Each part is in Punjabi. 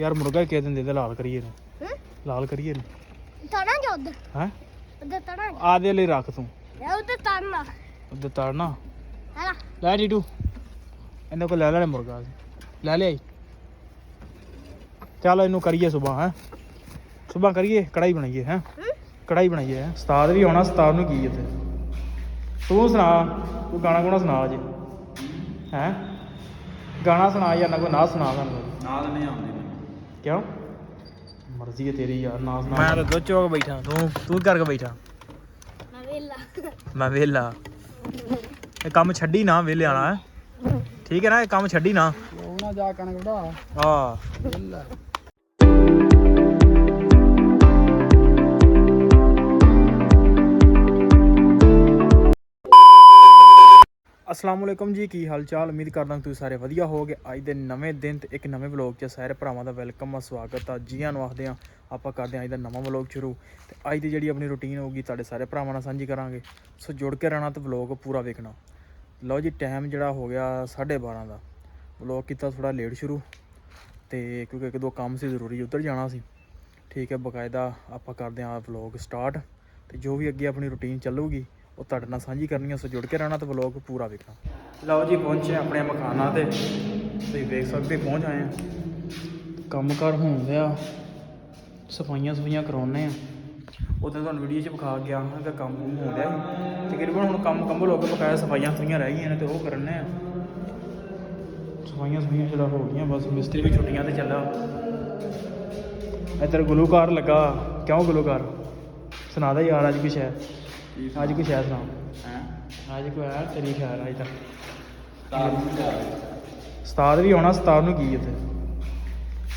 ਯਾਰ ਮੁਰਗਾ ਕਿਹ ਦਿੰਦੇ ਤੇ ਲਾਲ ਕਰੀਏ ਨੂੰ ਹੂੰ? ਲਾਲ ਕਰੀਏ ਨੂੰ ਤਣਾ ਜਾ ਉਧਰ? ਹੈ? ਉਧਰ ਤਣਾ ਆਦੇ ਲਈ ਰੱਖ ਤੂੰ। ਜਾ ਉਧਰ ਤਣਾ ਉੱਤੇ ਤੜਨਾ। ਹੈਨਾ ਲੈ। ਟੀਟੂ ਇਹਨਾਂ ਕੋਲ ਲੈ ਲੈਣੇ ਮੁਰਗਾ ਲੈ ਲਿਆਈ। ਚੱਲ ਇਹਨੂੰ ਕਰੀਏ ਸਵੇਰ ਹੈ? ਸਵੇਰ ਕਰੀਏ ਕੜਾਈ ਬਣਾਈਏ ਹੈ? ਹੂੰ? ਕੜਾਈ ਬਣਾਈਏ ਹੈਂ। ਉਸਤਾਦ ਵੀ ਆਉਣਾ ਉਸਤਾਦ ਨੂੰ ਕੀ ਇੱਥੇ? ਤੂੰ ਸੁਣਾ ਤੂੰ ਗਾਣਾ ਗੁਣਾ ਸੁਣਾ ਅੱਜ। ਹੈ? ਗਾਣਾ ਸੁਣਾ ਜਾਂ ਨਾ ਕੋਈ ਨਾ ਸੁਣਾ ਸਾਨੂੰ। ਨਾਲ ਨਹੀਂ ਆਉਂਦੀ ਕਿਉਂ? ਮਰਜ਼ੀ ਹੈ ਤੇਰੀ ਯਾਰ ਨਾ ਸੁਣਾ ਮੈਂ ਤਾਂ ਦੁੱਧ ਚੋਕ ਬੈਠਾ ਤੂੰ ਤੂੰ ਕਰਕੇ ਬੈਠਾ? ਮੈਂ ਵੇਲਾ ਮੈਂ ਵਿਹਲਾ। ਇਹ ਕੰਮ ਛੱਡੀ ਨਾ ਵਿਹਲੇ ਆਣਾ ਠੀਕ ਹੈ ਨਾ ਇਹ ਕੰਮ ਛੱਡੀ ਨਾ। ਉਹ ਨਾ ਜਾ ਕਣਕ ਵਢਾ ਆ ਵਿਹਲਾ। ਅਸਲਾਮ ਵਾਲੇਕਮ ਜੀ, ਕੀ ਹਾਲ ਚਾਲ ਉਮੀਦ ਕਰਦਾ ਤੁਸੀਂ ਸਾਰੇ ਵਧੀਆ ਹੋਵੋਗੇ। ਅੱਜ ਦੇ ਨਵੇਂ ਦਿਨ ਤੇ ਇੱਕ ਨਵੇਂ ਵਲੌਗ 'ਚ ਸਾਰੇ ਭਰਾਵਾਂ ਦਾ ਵੈਲਕਮ ਆ, ਸਵਾਗਤ ਆ। ਜੀਆਂ ਨੂੰ ਆਖਦੇ ਆ ਆਪਾਂ ਕਰਦੇ ਹਾਂ ਅੱਜ ਦਾ ਨਵਾਂ ਵਲੌਗ ਸ਼ੁਰੂ। ਤੇ ਅੱਜ ਦੀ ਜਿਹੜੀ ਆਪਣੀ ਰੁਟੀਨ ਹੋਊਗੀ, ਤੁਹਾਡੇ ਸਾਰੇ ਭਰਾਵਾਂ ਨਾਲ ਸਾਂਝੀ ਕਰਾਂਗੇ। ਸੋ ਜੁੜ ਕੇ ਰਹਿਣਾ ਤੇ ਵਲੌਗ ਪੂਰਾ ਵੇਖਣਾ। ਲਓ ਜੀ ਟਾਈਮ ਜਿਹੜਾ ਹੋ ਗਿਆ 12:30 ਦਾ। ਵਲੌਗ ਕੀਤਾ ਥੋੜਾ ਲੇਟ ਸ਼ੁਰੂ। ਤੇ ਕਿਉਂਕਿ ਇੱਕ ਦੋ ਕੰਮ ਸੀ, ਜ਼ਰੂਰੀ ਉੱਧਰ ਜਾਣਾ ਸੀ। ਠੀਕ ਹੈ, ਬਕਾਇਦਾ ਆਪਾਂ ਕਰਦੇ ਹਾਂ ਵਲੌਗ ਸਟਾਰਟ ਤੇ ਜੋ ਵੀ ਅੱਗੇ ਆਪਣੀ ਰੁਟੀਨ ਚੱਲੂਗੀ ਉਹ ਤੁਹਾਡੇ ਨਾਲ ਸਾਂਝੀ ਕਰਨੀ ਹੈ ਸੋ ਜੁੜ ਕੇ ਰਹਿਣਾ ਤੇ ਵਲੌਗ ਪੂਰਾ ਵੇਖਣਾ। ਲਓ ਜੀ ਪਹੁੰਚੇ ਆਪਣੇ ਮਕਾਨਾਂ ਤੇ। ਤੁਸੀਂ ਵੇਖ ਸਕਦੇ ਪਹੁੰਚ ਆਏ ਆ। ਕੰਮਕਾਰ ਹੋਣ ਡਿਆ ਸਫਾਈਆਂ ਸਫਾਈਆਂ ਕਰਾਉਣੇ ਆ। ਉਦੋਂ ਤੁਹਾਨੂੰ ਵੀਡੀਓ 'ਚ ਵਿਖਾ ਗਿਆ ਹਾਂ ਕਿ ਕੰਮ ਕੁੰਮ ਹੋ ਰਿਹਾ ਸੀ ਤਕਰੀਬਨ ਹੁਣ ਕੰਮ ਕੰਬਲ ਹੋ ਕੇ ਬਕਾਇਆ ਸਫਾਈਆਂ ਸਫਾਈਆਂ ਰਹਿ ਗਈਆਂ ਨੇ ਤੇ ਉਹ ਕਰਨੇ ਆ। ਸਫਾਈਆਂ ਸਫਾਈਆਂ ਜਿਹੜਾ ਹੋ ਗਈਆਂ ਬਸ ਮਿਸਤਰੀ ਵੀ ਛੁੱਟੀਆਂ ਤੇ ਚੱਲਾ ਇੱਧਰ ਗੁਲੂਕਾਰ ਲੱਗਾ। ਕਿਉਂ ਗੁਲੂਕਾਰ? ਸੁਣਾ ਦੇ ਯਾਰ ਅੱਜ ਕੁਛ ਹੈ ਅੱਜ ਕੁਛ ਹੈ ਸੁਣਾ ਹੈ? ਅੱਜ ਕੋਈ ਹੈ ਤੇਰੀ ਖੈਰ ਅੱਜ ਤੱਕ ਨੂੰ ਉਸਤਾਦ ਵੀ ਆਉਣਾ ਉਸਤਾਦ ਨੂੰ ਕੀ ਇੱਥੇ?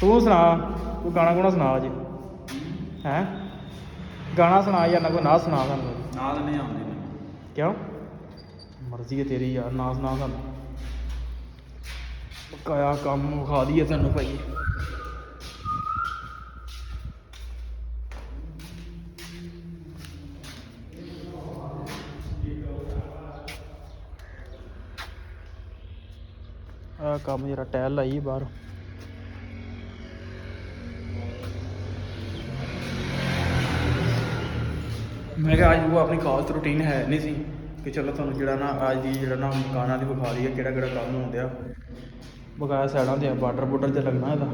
ਤੂੰ ਸੁਣਾ ਤੂੰ ਗਾਣਾ ਗੁਣਾ ਸੁਣਾ ਅੱਜ। ਹੈ? ਗਾਣਾ ਸੁਣਾ ਜਾਂ ਨਾ ਕੋਈ ਨਾ ਸੁਣਾ ਸਾਨੂੰ। ਨਾਲ ਨਹੀਂ ਆਉਂਦੀ ਕਿਉਂ? ਮਰਜ਼ੀ ਹੈ ਤੇਰੀ ਯਾਰ ਨਾ ਸੁਣਾ ਸਾਨੂੰ। ਬਕਾਇਆ ਕੰਮ ਵਿਖਾ ਦਈਏ ਤੁਹਾਨੂੰ ਭਾਈ। ਕੰਮ ਜਰਾ ਟਹਿਲ ਲਾਈ ਬਾਹਰ। ਮੈਂ ਕਿਹਾ ਅੱਜ ਉਹ ਆਪਣੀ ਖਾਸ ਰੂਟੀਨ ਹੈ ਨਹੀਂ ਸੀ ਕਿ ਚਲੋ ਤੁਹਾਨੂੰ ਜਿਹੜਾ ਨਾ ਅੱਜ ਦੀ ਜਿਹੜਾ ਨਾ ਮਕਾਨਾਂ ਦੀ ਵਿਖਾ ਦਈਏ ਕਿਹੜਾ ਕਿਹੜਾ ਕੰਮ ਹੁੰਦਿਆ ਬਕਾਇਆ ਸਾਈਡਾਂ ਤੇ ਬਾਰਡਰ ਬੁੱਡਰ ਤੇ ਲੱਗਣਾ ਇਹਦਾ।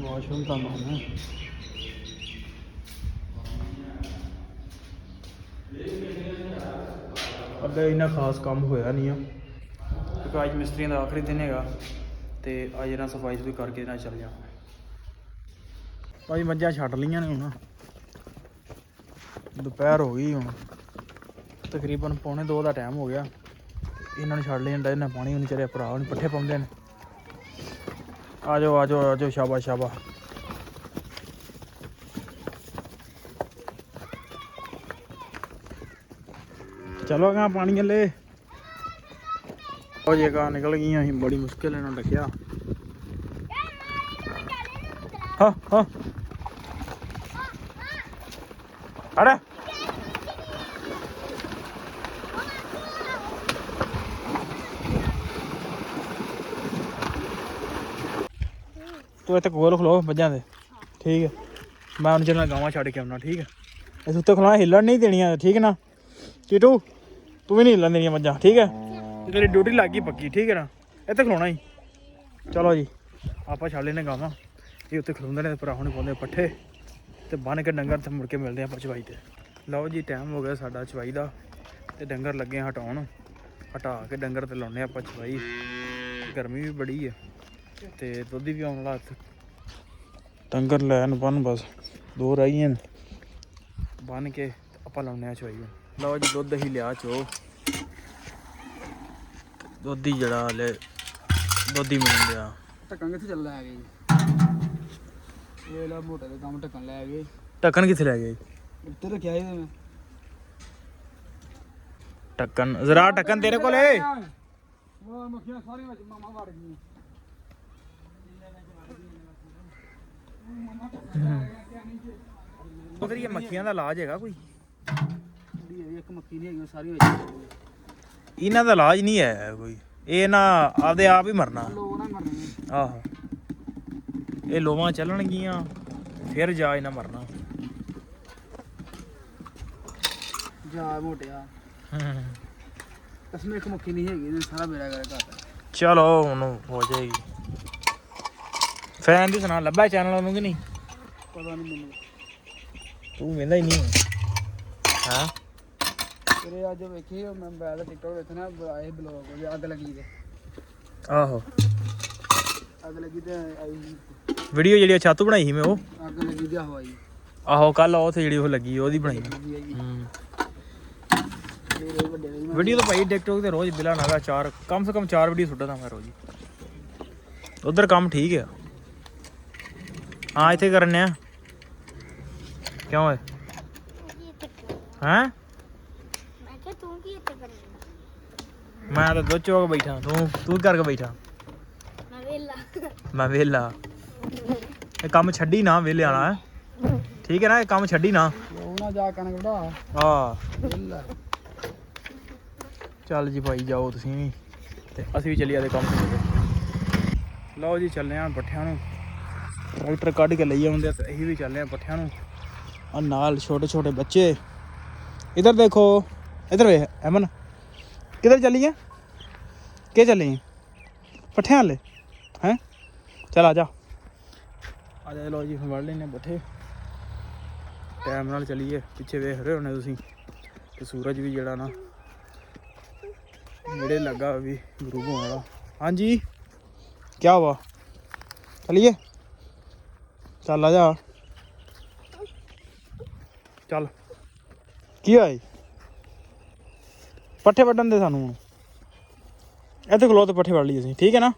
ਵਾਸ਼ਰੂਮ ਤਾਂ ਨਾ ਅੱਗੇ ਇੰਨਾ ਖਾਸ ਕੰਮ ਹੋਇਆ ਨਹੀਂ ਆ। ਕਿਉਂਕਿ ਅੱਜ ਮਿਸਤਰੀਆਂ ਦਾ ਆਖਰੀ ਦਿਨ ਹੈਗਾ ਤੇ ਅੱਜ ਇਹਨਾਂ ਸਫ਼ਾਈ ਵੀ ਕਰਕੇ ਨਾ ਚੱਲ ਜਾ। ਭਾਈ ਮੱਝਾਂ ਛੱਡ ਲੀਆਂ ਨੇ ਹੁਣ। ਦੁਪਹਿਰ ਹੋ ਗਈ ਹੁਣ। ਤਕਰੀਬਨ ਪੌਣੇ 2 ਦਾ ਟਾਈਮ ਹੋ ਗਿਆ। ਇਹਨਾਂ ਨੂੰ ਛੱਡ ਲਿਆ ਇਹਨਾਂ ਪਾਣੀ ਉਹਨੇ ਚਰੇ ਭਰਾ ਉਹਨੇ ਪੱਠੇ ਪਾਉਂਦੇ ਨੇ। ਆ ਜਾਓ ਆ ਜਾਓ ਆ ਜਾਓ ਸ਼ਾਬਾਸ਼ ਸ਼ਾਬਾਸ਼। ਚਲੋ ਗਾ ਪਾਣੀ ਲੈ ਉਹ ਜਗਾ ਨਿਕਲ ਗਈਆਂ ਅਸੀਂ, ਬੜੀ ਮੁਸ਼ਕਿਲ ਇਹਨਾਂ ਨੂੰ ਹਾਂ ਹਾਂ। ਅਰੇ ਤੂੰ ਇੱਥੇ ਕੋਲ ਖਲੋ ਮੱਝਾਂ ਦੇ। ਠੀਕ ਹੈ ਮੈਂ ਉਹਨਾਂ ਨਾਲ ਗਾਵਾਂ ਛੱਡ ਕੇ ਆਉਣਾ, ਠੀਕ ਹੈ ਇਸ ਉੱਤੇ ਖਲੋਣਾ, ਹਿੱਲਣ ਨਹੀਂ ਦੇਣੀਆਂ, ਠੀਕ ਨਾ? ਟੀਟੂ ਤੂੰ ਵੀ ਨਹੀਂ ਹਿੱਲਣ ਦੇਣੀਆਂ ਮੱਝਾਂ ਠੀਕ ਹੈ ਤੇ ਤੇਰੀ ਡਿਊਟੀ ਲੱਗ ਗਈ ਪੱਕੀ ਠੀਕ ਹੈ ਨਾ ਇੱਥੇ ਖਲੋਣਾ ਹੀ ਚਲੋ ਜੀ ਆਪਾਂ ਛੱਡ ਲੈਨੇ ਗਾਵਾਂ ਇਹ ਉੱਤੇ ਖਲੋਂਦੇ ਨੇ ਭਰਾ ਹੁਣ ਪਾਉਂਦੇ ਪੱਠੇ ਤੇ ਬੰਨ ਕੇ ਡੰਗਰ ਤੇ ਮੁੜ ਕੇ ਮਿਲਦੇ ਆਪਾਂ ਚਵਾਈ ਤੇ ਲਓ ਜੀ ਟਾਈਮ ਹੋ ਗਿਆ ਸਾਡਾ ਚਵਾਈ ਦਾ ਤੇ ਡੰਗਰ ਲੱਗੇ ਆ ਹਟਾਉਣ ਹਟਾ ਕੇ ਡੰਗਰ ਤੇ ਲਾਉਨੇ ਆਪਾਂ ਚਵਾਈ ਗਰਮੀ ਵੀ ਬੜੀ ਹੈ ਤੇ ਦੁੱਧ ਵੀ ਆਉਣ ਵਾਲਾ ਇੱਥੇ ਡੰਗਰ ਲੈਣ ਬੰਨ ਬਸ ਦੋ ਰਹਿ ਗਈਆਂ ਨੇ ਬੰਨ ਕੇ ਆਪਾਂ ਲਾਉਨੇ ਆ ਚਵਾਈ ਹੁਣ। ਲਓ ਜੀ ਦੁੱਧ ਹੀ ਲਿਆ ਚੋ ਦੁੱਧ ਜਿਹੜਾ ਲੈ ਦੁੱਧ ਹੀ ਮਿਲ ਗਿਆ ਢੱਕਣ ਕਿੱਥੇ ਚੱਲ ਲੈ ਗਏ ਇਹ ਲਾ ਮੋਟੇ ਦੇ ਕੰਮ ਢੱਕਣ ਲੈ ਗਏ। ਢੱਕਣ ਕਿੱਥੇ ਲੈ ਗਏ? ਉੱਤੇ ਰੱਖਿਆ ਇਹਦੇ ਮੈਂ ਢੱਕਣ ਜ਼ਰਾ ਢੱਕਣ ਤੇਰੇ ਕੋਲੇ ਉਹ ਮੱਖੀਆਂ ਸਾਰੀਆਂ ਵਿੱਚ ਮਾਮਾ ਵੜ ਗਈਆਂ। ਉਹ ਇਹ ਮੱਖੀਆਂ ਦਾ ਇਲਾਜ ਹੈਗਾ ਕੋਈ? ਇੱਕ ਮੱਕੀ ਨਹੀਂ ਹੈਗੀ ਸਾਰੀ ਵਿੱਚ ਇਹਨਾਂ ਦਾ ਇਲਾਜ ਨਹੀਂ ਹੈ ਕੋਈ। ਇਹ ਨਾ ਆਪਦੇ ਆਪ ਹੀ ਮਰਨਾ। ਲੋਕ ਨਾ ਮਰਨੇ ਆਹੋ। ਇਹ ਲੋਵਾਂ ਚੱਲਣਗੀਆਂ ਫਿਰ ਜਾ ਇਹਨਾਂ ਮਰਨਾ। ਜਾ ਮੋਟਿਆ। ਕਸਮੇ ਇੱਕ ਮੱਕੀ ਨਹੀਂ ਹੈਗੀ ਇਹਨੇ ਸਾਰਾ ਮੇਰਾ ਕਰ ਘਾਟਾ ਚਲੋ ਹੁਣ ਹੋ ਜਾਏਗੀ। ਫੈਨ ਦੀ ਸੁਣਾ ਲੱਭਾ ਚੈਨਲ ਉਹਨੂੰ ਕਿ ਨਹੀਂ? ਪਤਾ ਨਹੀਂ ਮੈਨੂੰ। ਤੂੰ ਵੇਂਦਾ ਹੀ ਨਹੀਂ। ਹਾਂ? ਤੇਰੇ ਅੱਜ ਵੇਖੀ ਉਹ ਮੈਂ ਬੈਲ ਟਿਕਟੋਕ ਵੇਖਣਾ ਆਏ ਬਲੌਗ ਉਹ ਅੱਗ ਲੱਗੀ ਤੇ। ਆਹੋ। ਅੱਗ ਲੱਗੀ ਤੇ ਆਈ ਵੀਡੀਓ ਜਿਹੜੀ ਛਾਤੂ ਬਣਾਈ ਸੀ ਮੈਂ ਉਹ। ਅੱਗ ਲੱਗੀ ਤੇ ਹਵਾਈ ਆਹੋ ਕੱਲ ਉਹ ਤੇ ਜਿਹੜੀ ਉਹ ਲੱਗੀ ਉਹਦੀ ਬਣਾਈ। ਲੱਗੀ ਹੈਗੀ। ਹੂੰ। ਮੇਰੇ ਵੱਡੇ ਨੇ ਵੀਡੀਓ ਤਾਂ ਭਾਈ ਟਿਕਟੋਕ ਤੇ ਰੋਜ਼ ਬਿਲਾ ਨਾਗਾ ਚਾਰ ਕਮ ਸੇ ਕਮ ਚਾਰ ਵੀਡੀਓ ਸੁੱਟਦਾ ਮੈਂ ਰੋਜ਼ ਉਧਰ ਕੰਮ ਠੀਕ ਆ। ਹਾਂ ਇੱਥੇ ਕਰਨੇ ਆ ਕਿਉਂ ਕਰਨਾ? ਹੈਂ? ਮੈਂ ਕਿਹਾ ਤੂੰ ਕੀ ਇੱਥੇ ਕਰਨਾ ਮੈਂ ਤਾਂ ਦੁੱਧ ਚੋਕ ਬੈਠਾ ਤੂੰ ਤੂੰ ਕੀ ਕਰਕੇ ਬੈਠਾ ਮੈਂ ਵੇਲਾ ਮੈਂ ਵਿਹਲਾ ਇਹ ਕੰਮ ਛੱਡੀ ਨਾ ਵਿਹਲੇ ਆਣਾ ਹੈ ਠੀਕ ਹੈ ਨਾ ਇਹ ਕੰਮ ਛੱਡੀ ਨਾ ਉਹ ਨਾ ਜਾ ਕਣਕ ਵਢਾ ਆ ਵਿਹਲਾ ਚੱਲ ਜੀ ਭਾਈ ਜਾਓ ਤੁਸੀਂ ਵੀ ਤੇ ਅਸੀਂ ਵੀ ਚੱਲੀਏ ਦੇ ਕੰਮ ਤੇ ਲਓ ਜੀ ਚੱਲੇ ਆਂ ਪੱਠਿਆਂ ਨੂੰ ਟਰੈਕਟਰ ਕੱਢ ਕੇ ਲਈ ਆਉਂਦੇ ਆ ਤੇ ਅਸੀਂ ਵੀ ਚੱਲੇ ਆਂ ਪੱਠਿਆਂ ਨੂੰ ਆ ਨਾਲ ਛੋਟੇ ਛੋਟੇ ਬੱਚੇ ਇਧਰ ਦੇਖੋ ਇਧਰ ਵੇ ਅਮਨ। ਕਿੱਧਰ ਚੱਲੀਏ ਕਿ ਚੱਲੀਏ ਪੱਠਿਆਂ ਵਾਲੇ ਹੈ? ਚਲ ਆ ਜਾ। ਆ ਜਾ ਲਓ ਜੀ ਹੁਣ ਵੜ ਲੈਨੇ ਪੱਠੇ। ਟਾਈਮ ਨਾਲ ਚੱਲੀਏ ਪਿੱਛੇ ਵੇਖ ਰਹੇ ਹੋਣੇ ਤੁਸੀਂ। ਤੇ ਸੂਰਜ ਵੀ ਜਿਹੜਾ ਨਾ ਨੇੜੇ ਲੱਗਾ ਵੀ ਗੁਰੂ ਹੋਣ ਵਾਲਾ। ਹਾਂਜੀ? ਕੀ ਹੁਆ ਚਲਿਏ? ਚੱਲ ਆ ਜਾ। ਚੱਲ। ਕੀ ਹੋਇਆ? ਪੱਠੇ ਵੱਢਣ ਦੇ ਸਾਨੂੰ ਹੁਣ। ਇੱਥੇ ਖਲੋ ਤੇ ਪੱਠੇ ਵੱਢ ਲਈ ਅਸੀਂ, ਠੀਕ ਹੈ ਨਾ?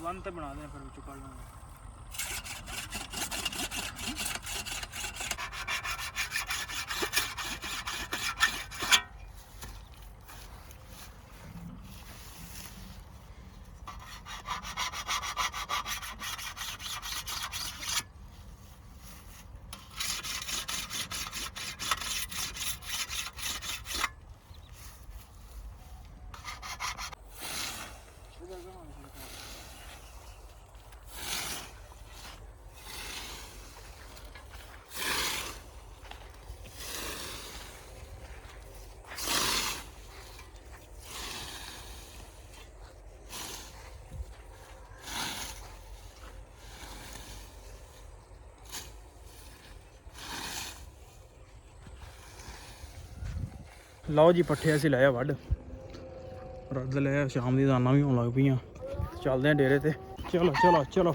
ਵਨ ਬਣਾ ਦੇ ਫਿਰ ਵਿੱਚੋਂ ਕੱਢ ਲਾਂਗੇ। ਲਓ ਜੀ ਪੱਠੇ ਅਸੀਂ ਲਾਇਆ ਵੱਢ। ਰੱਦ ਲਿਆ ਸ਼ਾਮ ਦੀ ਦਾਣਾ ਵੀ ਹੋਣ ਲੱਗ ਪਈਆਂ। ਚੱਲਦੇ ਆ ਡੇਰੇ ਤੇ। ਚਲੋ ਚਲੋ ਚਲੋ।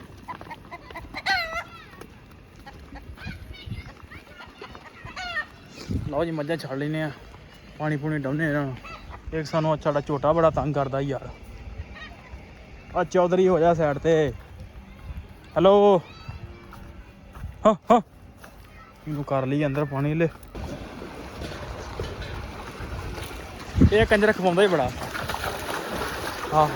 ਲਓ ਜੀ ਮੱਝਾਂ ਛੱਡ ਲੈਨੇ ਆ। ਪਾਣੀ ਪੂਣੀ ਡਾਉਨੇ ਇਹਨਾਂ ਨੂੰ। ਇੱਕ ਸਾਨੂੰ ਅੱਛਾ ਸਾਡਾ ਝੋਟਾ ਬੜਾ ਤੰਗ ਕਰਦਾ ਯਾਰ। ਆ ਚੌਧਰੀ ਹੋ ਜਾ ਸਾਈਡ ਤੇ। ਹੈਲੋ ਹਾਂ ਹਾਂ। ਇਹਨੂੰ ਕਰ ਲਈ ਅੰਦਰ ਪਾਣੀ ਲੈ। ਇਹ ਕੰਜਰ ਖਵਾਉਂਦਾ ਹੀ ਬੜਾ। ਆਹ।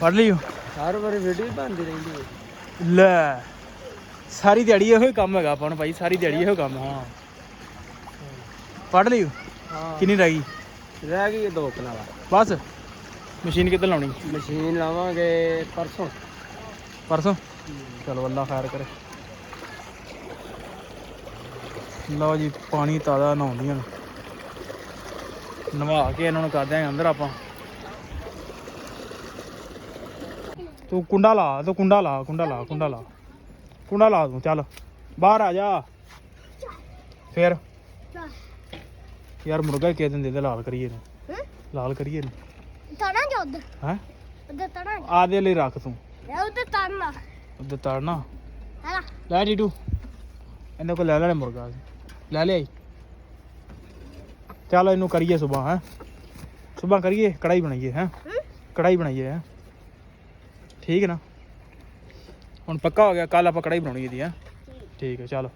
ਫੜ ਲਿਓ। ਹਰ ਵਾਰੀ ਵੀਡੀਓ ਬਣਦੀ ਰਹਿੰਦੀ ਹੈ। ਲੈ। ਸਾਰੀ ਦਿਹਾੜੀ ਇਹੋ ਹੀ ਕੰਮ ਹੈਗਾ ਆਪਾਂ ਨੂੰ ਭਾਈ ਸਾਰੀ ਦਿਹਾੜੀ ਇਹੋ ਕੰਮ ਹਾਂ। ਪੜ ਲਿਓ। ਹਾਂ। ਕਿੰਨੀ ਰਹਿ ਗਈ? ਰਹਿ ਗਈ ਦੋ ਕਨਾਲਾ ਬਸ। ਮਸ਼ੀਨ ਕਿੱਧਰ ਲਾਉਣੀ? ਮਸ਼ੀਨ ਲਾਵਾਂਗੇ ਪਰਸੋਂ। ਪਰਸੋਂ? ਚਲੋ ਅੱਲਾ ਖੈਰ ਕਰੇ। ਲਓ ਜੀ ਪਾਣੀ ਤਾਜ਼ਾ ਨਹਾਉਂਦੀਆਂ ਨੇ। ਨਵਾ ਕੇ ਇਹਨਾਂ ਨੂੰ ਕਰਦੇ ਆਂ ਅੰਦਰ ਆਪਾਂ। ਤੂੰ ਕੁੰਡਾ ਲਾ ਤੂੰ ਕੁੰਡਾ ਲਾ ਕੁੰਡਾ ਲਾ ਕੁੰਡਾ ਲਾ। ਕੁੰਡਾ ਲਾ ਤੂੰ ਚੱਲ। ਬਾਹਰ ਆ ਜਾ। ਫੇਰ। ਯਾਰ ਮੁਰਗਾ ਕਹਿ ਦਿੰਦੇ ਤੇ ਲਾਲ ਕਰੀਏ ਨੂੰ? ਲਾਲ ਕਰੀਏ ਨੂੰ ਤਣਾ ਜਾ ਉਧਰ। ਹੈ? ਉਧਰ ਤਣਾ ਆਦੇ ਲਈ ਰੱਖ ਤੂੰ। ਉਧਰ ਤਣਾ ਉੱਧਰ ਤੜਨਾ। ਲੈ ਟੀਟੂ ਇਹਨੇ ਕੋਲ ਲੈ ਲੈਣੇ ਮੁਰਗਾ। ਲੈ ਲਿਆਈ। ਚੱਲ ਇਹਨੂੰ ਕਰੀਏ ਸੁਬਾ ਹੈ। ਸੁਬਾ ਕਰੀਏ ਕੜਾਈ ਬਣਾਈਏ ਹੈ। ਕੜਾਈ ਬਣਾਈਏ ਹੈ। ਠੀਕ ਹੈ ਨਾ? ਹੁਣ ਪੱਕਾ ਹੋ ਗਿਆ ਕੱਲ ਆਪਾਂ ਕੜਾਈ ਬਣਾਉਣੀ ਇਹਦੀ ਹੈ। ਠੀਕ ਹੈ ਚੱਲ।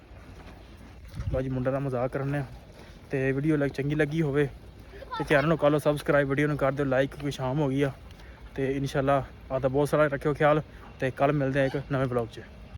ਲਓ ਜੀ ਮੁੰਡਾ ਦਾ ਮਜ਼ਾਕ ਕਰਨੇ ਆ ਤੇ ਵੀਡੀਓ ਲੱਗ ਚੰਗੀ ਲੱਗੀ ਹੋਵੇ ਤੇ ਚੈਨਲ ਨੂੰ ਕਰ ਲਓ ਸਬਸਕ੍ਰਾਈਬ ਵੀਡੀਓ ਨੂੰ ਕਰ ਦਿਓ ਲਾਈਕ ਕਿਉਂਕਿ ਸ਼ਾਮ ਹੋ ਗਈ ਆ। ਤੇ ਇਨਸ਼ਾਅੱਲਾ ਆਦਾ ਬਹੁਤ ਸਾਰਾ ਰੱਖਿਓ ਖਿਆਲ ਤੇ ਕੱਲ ਮਿਲਦੇ ਆ ਇੱਕ ਨਵੇਂ ਵਲੌਗ 'ਚ।